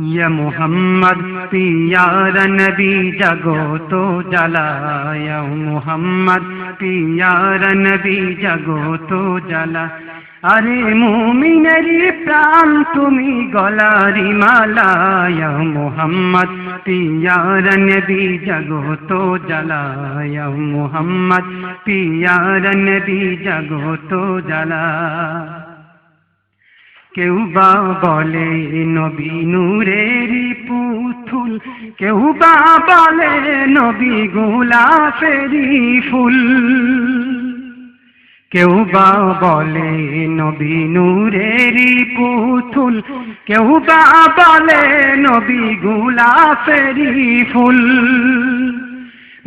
ইয়া Muhammad, peer নবী জগত জ্বালায়। মুহাম্মদ, পিয়ার নবী জগত জ্বালা। আরে মুমিনেরি প্রাণ তুমি গলারি মালায়। মুহাম্মদ, পিয়ার নবী জগত জ্বালায়। মুহাম্মদ, পিয়ার নবী জগত জ্বালা। কেউ বা বলে নবী নূরেরই পুতুল, কেউ বা বলে নবী গোলাপেরই ফুল। কেউ বা বলে নবী নূরেরই পুতুল, কেউ বা বলে নবী গোলাপেরই ফুল।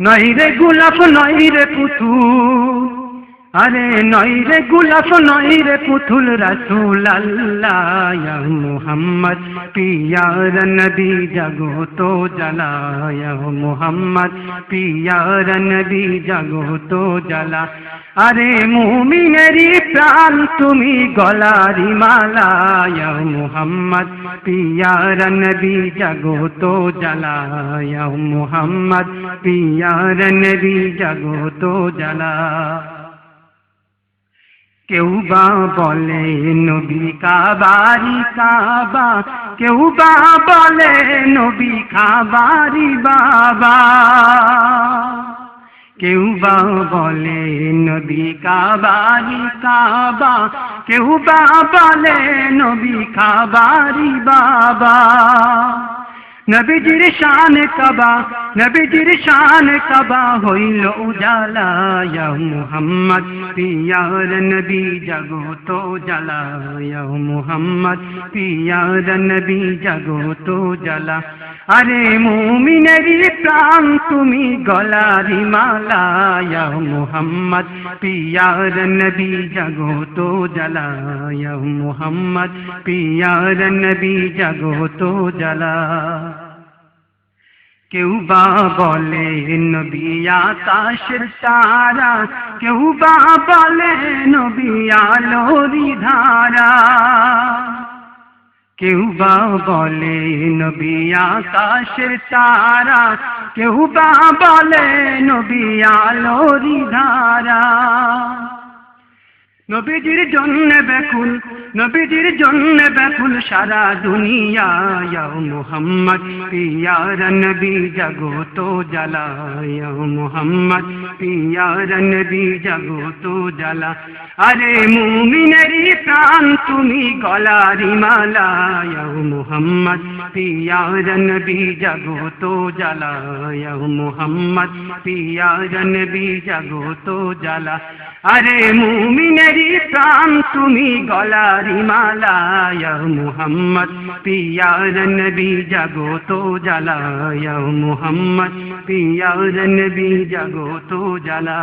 নই রে গোলাপ নই রে পুতুল আরে নই রে গুলাফ নই রে পুতুল রসুল আল্লাহ মুহাম্মদ, পিয়ার নবী জাগো তো জ্বালায় মুহাম্মদ, পিয়ার নবী জাগো তো জ্বালা। আরে মুমিনেরি প্রাণ তুমি গলারি মালায় মুহাম্মদ, পিয়ার নবী জাগো তো জ্বালায় মুহাম্মদ, পিয়ার নবী জাগো তো জ্বালা। কেউ বলে নবী কাবারি কাবা, কেউ বলে নবী খাবারি বাবা। কেউ বলে নবী কাবারি কাবা, কেউ বলে নবী খাবারি বাবা। নবীজির শান কবা নবীজির শান কবা হইল উজালা। মুহাম্মদ, পিয়ার নবী জাগো তো ইয়া মুহাম্মদ, পিয়ার নবী জাগো তো জ্বালা। আরে মুমিনেরি প্রাণ তুমি গলারি মালা। মুহাম্মদ, পিয়ার নবী জাগো তো ইয়া মুহাম্মদ, পিয়ার নবী জাগো তো জ্বালা। কেউ বা বলে, নবী আকাশের তারা। কেউ বা বলে, নবী আলোরি ধারা। কেউ বা বলে, নবী আকাশের তারা। কেউ বা বলে, নবী আলোরি ধারা। নবীজির জন্য ব্যাকুল, নবীজির জন্য ব্যাকুল সারা দুনিয়া। মুহাম্মদ, পিয়ার নবী জগত জ্বালায় মুহাম্মদ, পিয়ার নবী জগত জ্বালা। আরে মুমিনেরি প্রাণ, তুমি গলারি মালায় মুহাম্মদ, পিয়ার নবী জগত জ্বালায় মুহাম্মদ, পিয়ার নবী জগত জ্বালা। আরে মুমিনেরি প্রাণ, তুমি গলারি মালায়, মুহাম্মদ পিয়ার নবী, জাগো তো জ্বালায়, মুহাম্মদ পিয়ার নবী, জাগো তো জ্বালা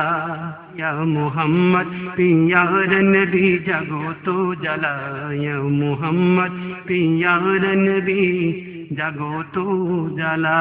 মুহাম্মদ পিয়ার নবী, জাগো তো জ্বালায়, মুহাম্মদ পিয়ার নবী, জাগো তো জ্বালা।